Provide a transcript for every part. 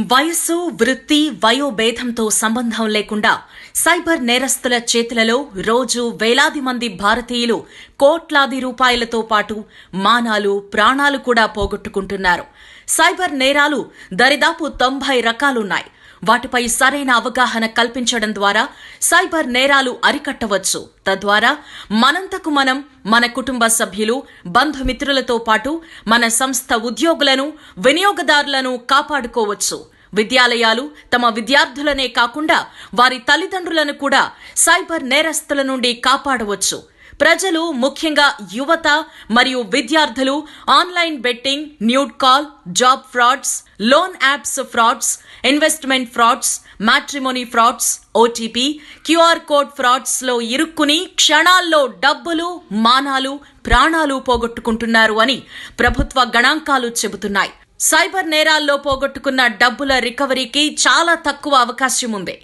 వయస్సు వృత్తి వయోభేదంతో సంబంధం లేకుండా సైబర్ నేరస్తుల చేతులలో రోజు వేలాది మంది భారతీయులు కోట్లాది రూపాయలతో పాటు మానాలు ప్రాణాలు కూడా పోగొట్టుకుంటున్నారు. సైబర్ నేరాలు దరిదాపు తొంభై రకాలున్నాయి. వాటిపై సరైన అవగాహన కల్పించడం ద్వారా సైబర్ నేరాలు అరికట్టవచ్చు. తద్వారా మనంతకు మనం మన కుటుంబ సభ్యులు బంధుమిత్రులతో పాటు మన సంస్థ ఉద్యోగులను వినియోగదారులను కాపాడుకోవచ్చు. విద్యాలయాలు తమ విద్యార్థులనే కాకుండా వారి తల్లిదండ్రులను కూడా సైబర్ నేరస్తుల నుండి కాపాడవచ్చు. ప్రజలు ముఖ్యంగా యువత మరియు విద్యార్థులు online betting nude call job frauds loan apps frauds investment frauds matrimony frauds OTP QR code ఫ్రాడ్స్లో ఇరుక్కుని క్షణాల్లో డబ్బులు మానాలు ప్రాణాలు పోగొట్టుకుంటున్నారు అని ప్రభుత్వ గణాంకాలు చెబుతున్నాయి. సైబర్ నేరాల్లో పోగొట్టుకున్న డబ్బుల రికవరీకి చాలా తక్కువ అవకాశం ఉంది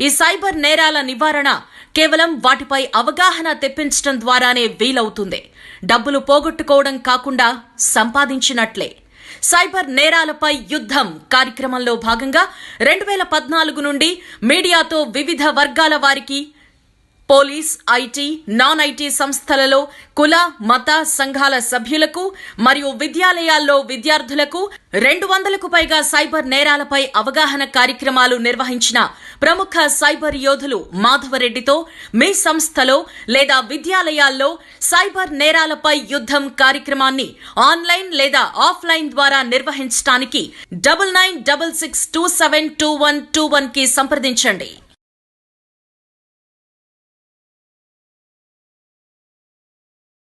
ఈ సైబర్ నేరాల నివారణ కేవలం వాటిపై అవగాహన తెప్పించడం ద్వారానే వీలవుతుంది. డబ్బులు పోగొట్టుకోవడం కాకుండా సంపాదించినట్లే. సైబర్ నేరాలపై యుద్ధం కార్యక్రమంలో భాగంగా రెండు వేల పద్నాలుగు నుండి మీడియాతో వివిధ వర్గాల వారికి పోలీస్ ఐటీ నాన్ ఐటీ సంస్థలలో కుల మత సంఘాల సభ్యులకు మరియు విద్యాలయాల్లో విద్యార్థులకు రెండు వందలకు పైగా సైబర్ నేరాలపై అవగాహన కార్యక్రమాలు నిర్వహించిన ప్రముఖ సైబర్ యోధులు మాధవరెడ్డితో మీ సంస్థలో లేదా విద్యాలయాల్లో సైబర్ నేరాలపై యుద్ధం కార్యక్రమాన్ని ఆన్లైన్ లేదా ఆఫ్లైన్ ద్వారా నిర్వహించడానికి double nine double six two seven two one two వన్కి సంప్రదించండి.